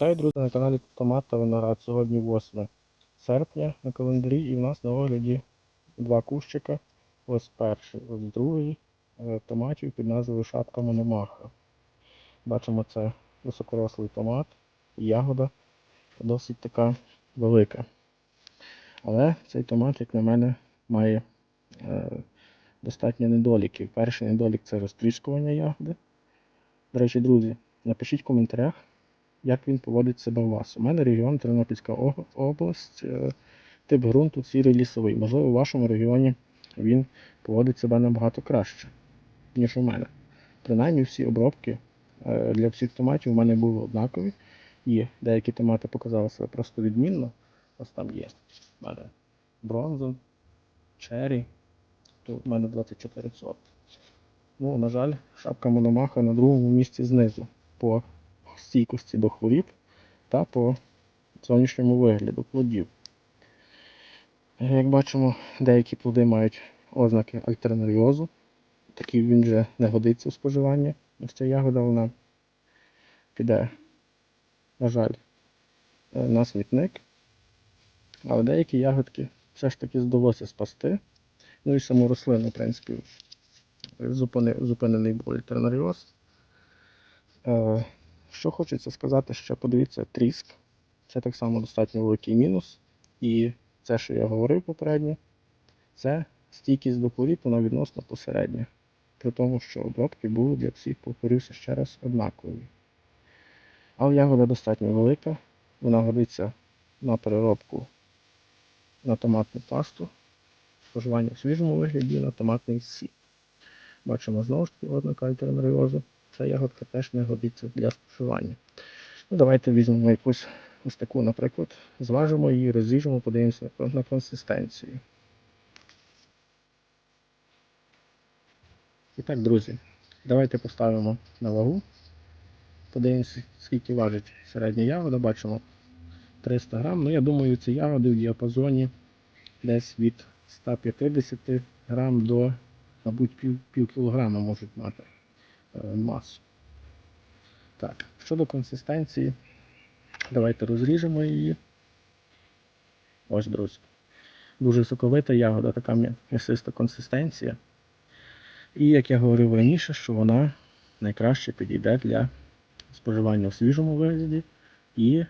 Вітаю, друзі, на каналі Томат та. Сьогодні 8 серпня на календарі і в нас на огляді два кущика. Ось перший, ось другий е, томатів під назвою Шапка Мономаха. Бачимо, це високорослий томат, ягода досить така велика. Але цей томат, як на мене, має е, достатньо недоліків. Перший недолік це розтріскування ягоди. До речі, друзі, напишіть в коментарях, як він поводить себе у вас. У мене регіон Тернопільська область, е, тип ґрунту сірий лісовий. Можливо, у вашому регіоні він поводить себе набагато краще, ніж у мене. Принаймні всі обробки е, для всіх томатів у мене були однакові. І деякі томати показали себе просто відмінно. Ось там є. У мене бронзон, черрі. Тут у мене 24 сорти. Ну, на жаль, шапка мономаха на другому місці знизу по стійкості до хворіб та по зовнішньому вигляду плодів. Е, Як бачимо, деякі плоди мають ознаки альтернаріозу. Такий він вже не годиться у споживання. Ось ця ягода вона піде, на жаль, е, на смітник. Але деякі ягодки все ж таки вдалося спасти. Ну і саму рослину, в принципі, зупинений був альтернаріоз. Що хочеться сказати, ще подивіться тріск. Це так само достатньо великий мінус. І це, що я говорив попередньо, це стійкість до хворіб, вона відносно посередня. При тому, що обробки були для всіх, повторюся ще раз, однакові. Але ягода достатньо велика, вона годиться на переробку на томатну пасту, споживання в свіжому вигляді на томатний сік. Бачимо знову ж таки ознака альтернаріозу. Ця ягодка теж не годиться для споживання. Ну, давайте візьмемо якусь ось таку, наприклад, зважимо її, розріжемо, подивимося на- консистенцію. І так, друзі, давайте поставимо на вагу. Подивимося, скільки важить середня ягода. Бачимо 300 грам. Ну, я думаю, ці ягоди в діапазоні десь від 150 грам до, мабуть, пів, пів кілограма можуть мати масу. Так, щодо консистенції, давайте розріжемо її. Ось, друзі. Дуже соковита ягода, така м'я- м'ясиста консистенція. І як я говорив раніше, що вона найкраще підійде для споживання в свіжому вигляді і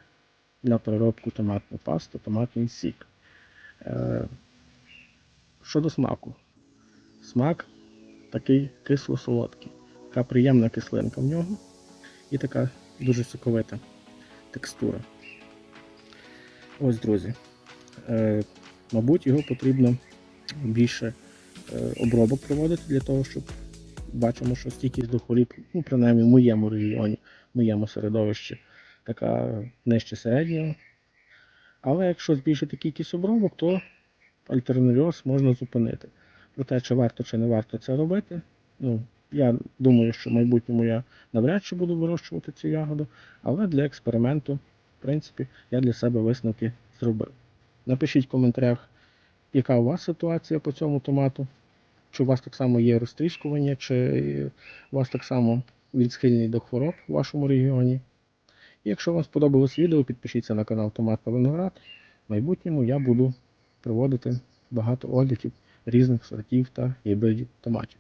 для переробку томатну пасту, томатний сік. Е, Щодо смаку. Смак такий кисло-солодкий. Така приємна кислинка в нього і така дуже соковита текстура. Ось, друзі. Е, мабуть, його потрібно більше е, обробок проводити для того, щоб бачимо, що стійкість до хворіб, ну, принаймні в моєму регіоні, в моєму середовищі, така нижче середнього. Але якщо збільшити кількість обробок, то альтернаріоз можна зупинити. Про те, чи варто чи не варто це робити. Ну, я думаю, що в майбутньому я навряд чи буду вирощувати цю ягоду, але для експерименту, в принципі, я для себе висновки зробив. Напишіть в коментарях, яка у вас ситуація по цьому томату, чи у вас так само є розтріскування, чи у вас так само він до хвороб в вашому регіоні. І якщо вам сподобалось відео, підпишіться на канал Томат та Виноград. В майбутньому я буду проводити багато оглядів різних сортів та гібридів томатів.